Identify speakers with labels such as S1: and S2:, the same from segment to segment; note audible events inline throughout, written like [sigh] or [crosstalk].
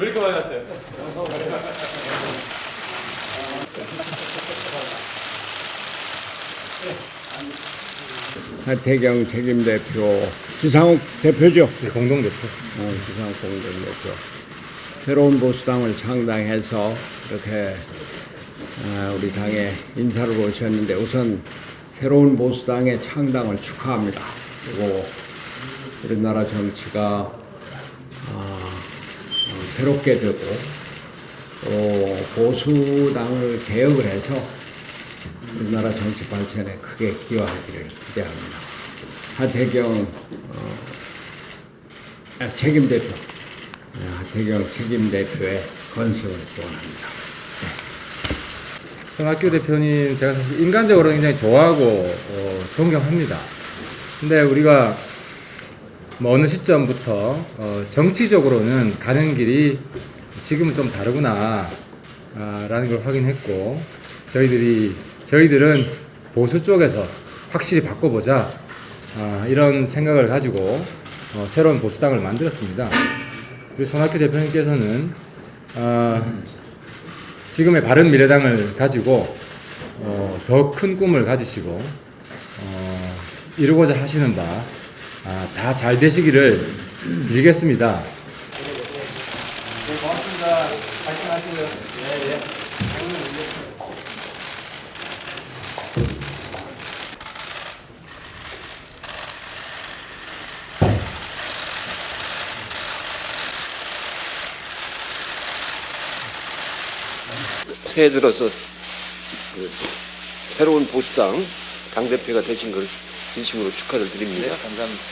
S1: 왜 이렇게 많이 갔어요?
S2: 하태경 책임 대표, 지상욱 대표죠.
S3: 네, 공동 대표.
S2: 어, 지상욱 공동 대표. 새로운 보수당을 창당해서 이렇게 아, 우리 당에 인사를 오셨는데 우선 새로운 보수당의 창당을 축하합니다. 그리고 우리나라 정치가 아, 어, 새롭게 되고 또 보수당을 개혁을 해서 우리나라 정치 발전에 크게 기여하기를 기대합니다. 하태경 어, 아, 책임 대표, 네, 하태경 책임 대표의 건승을 기원합니다.
S3: 손학규 대표님 제가 사실 인간적으로 굉장히 좋아하고 어, 존경합니다. 근데 우리가 뭐 어느 시점부터 어, 정치적으로는 가는 길이 지금은 좀 다르구나 아, 라는 걸 확인했고 저희들이 저희들은 보수 쪽에서 확실히 바꿔보자 아, 이런 생각을 가지고 어, 새로운 보수당을 만들었습니다. 우리 손학규 대표님께서는 아, 지금의 바른 미래당을 가지고 어, 더 큰 꿈을 가지시고 어, 이루고자 하시는 바 다 잘 되시기를 빌겠습니다.
S1: 네, 고맙습니다. 말씀하시고요. 네, 네.
S4: 새해 들어서 그 새로운 보수당 당대표가 되신 걸 진심으로 축하를 드립니다.
S1: 네, 감사합니다.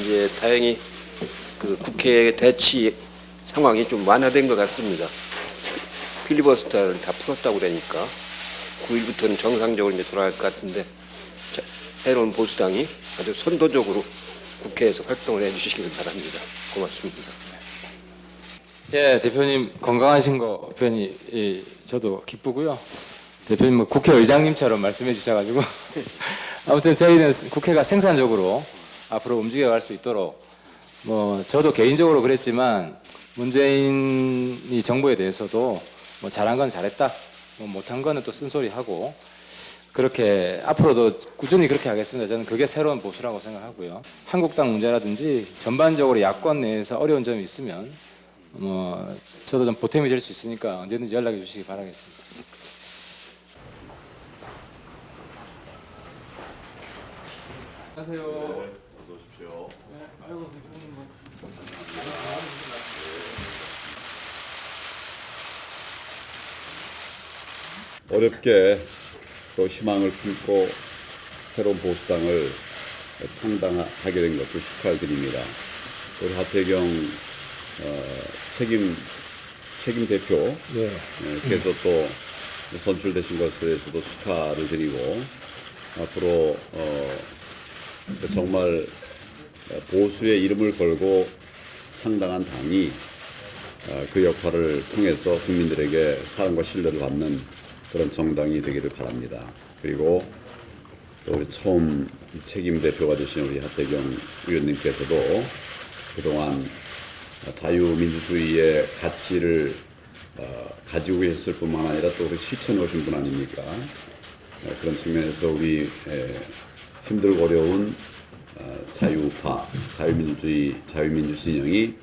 S4: 이제 다행히 그 국회 대치 상황이 좀 완화된 것 같습니다. 필리버스터를 다 풀었다고 그러니까 9일부터는 정상적으로 이제 돌아갈 것 같은데 자, 새로운 보수당이 아주 선도적으로 국회에서 활동을 해주시기를 바랍니다. 고맙습니다.
S1: 예, 대표님 건강하신 거 표현이 예, 저도 기쁘고요. 대표님 뭐 국회의장님처럼 말씀해 주셔가지고 [laughs] 아무튼 저희는 국회가 생산적으로 앞으로 움직여갈 수 있도록 뭐 저도 개인적으로 그랬지만 문재인이 정부에 대해서도 뭐 잘한 건 잘했다, 뭐 못한 거는 또 쓴소리 하고 그렇게 앞으로도 꾸준히 그렇게 하겠습니다. 저는 그게 새로운 보수라고 생각하고요. 한국당 문제라든지 전반적으로 야권 내에서 어려운 점이 있으면 뭐 저도 좀 보탬이 될 수 있으니까 언제든지 연락해 주시기 바라겠습니다. 안녕하세요.
S5: 어렵게 또 희망을 품고 새로운 보수당을 창당하게 된 것을 축하드립니다. 우리 하태경 어, 책임 책임 대표께서 또 선출되신 것에 대해서도 축하를 드리고 앞으로 어, 정말 보수의 이름을 걸고 창당한 당이 어, 그 역할을 통해서 국민들에게 사랑과 신뢰를 받는 그런 정당이 되기를 바랍니다. 그리고 또 우리 처음 이 책임 대표가 되신 우리 하태경 의원님께서도 그동안 자유민주주의의 가치를 어, 가지고 계셨을 뿐만 아니라 또 실천해 오신 분 아닙니까? 어, 그런 측면에서 우리 에, 힘들고 어려운 어, 자유파, 자유민주주의, 자유민주 진영이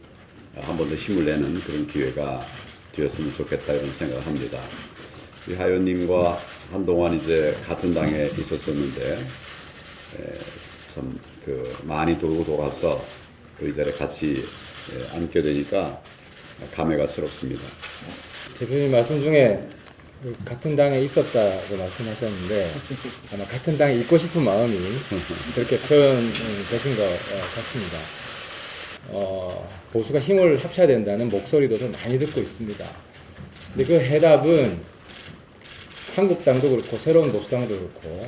S5: 한 번 더 힘을 내는 그런 기회가 되었으면 좋겠다 이런 생각을 합니다. 우리 하연님과 한동안 이제 같은 당에 있었었는데 참 그 많이 돌고 돌아서 그 의자에 같이 에, 앉게 되니까 감회가 새롭습니다.
S3: 대표님 말씀 중에 그 같은 당에 있었다고 말씀하셨는데 아마 같은 당에 있고 싶은 마음이 그렇게 표현되신 것 어, 같습니다. 어, 보수가 힘을 합쳐야 된다는 목소리도 좀 많이 듣고 있습니다. 근데 그 해답은 한국당도 그렇고 새로운 보수당도 그렇고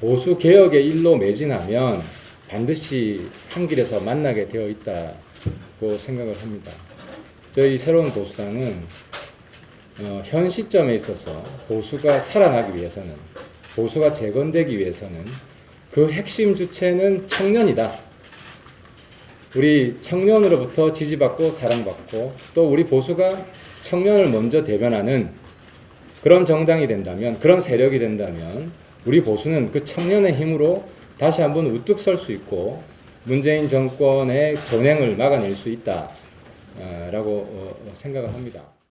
S3: 보수 개혁의 일로 매진하면 반드시 한 길에서 만나게 되어 있다고 생각을 합니다. 저희 새로운 보수당은 어, 현 시점에 있어서 보수가 살아나기 위해서는 보수가 재건되기 위해서는 그 핵심 주체는 청년이다. 우리 청년으로부터 지지받고 사랑받고 또 우리 보수가 청년을 먼저 대변하는 그런 정당이 된다면 그런 세력이 된다면 우리 보수는 그 청년의 힘으로 다시 한번 우뚝 설 수 있고 문재인 정권의 전횡을 막아낼 수 있다라고 생각을 합니다.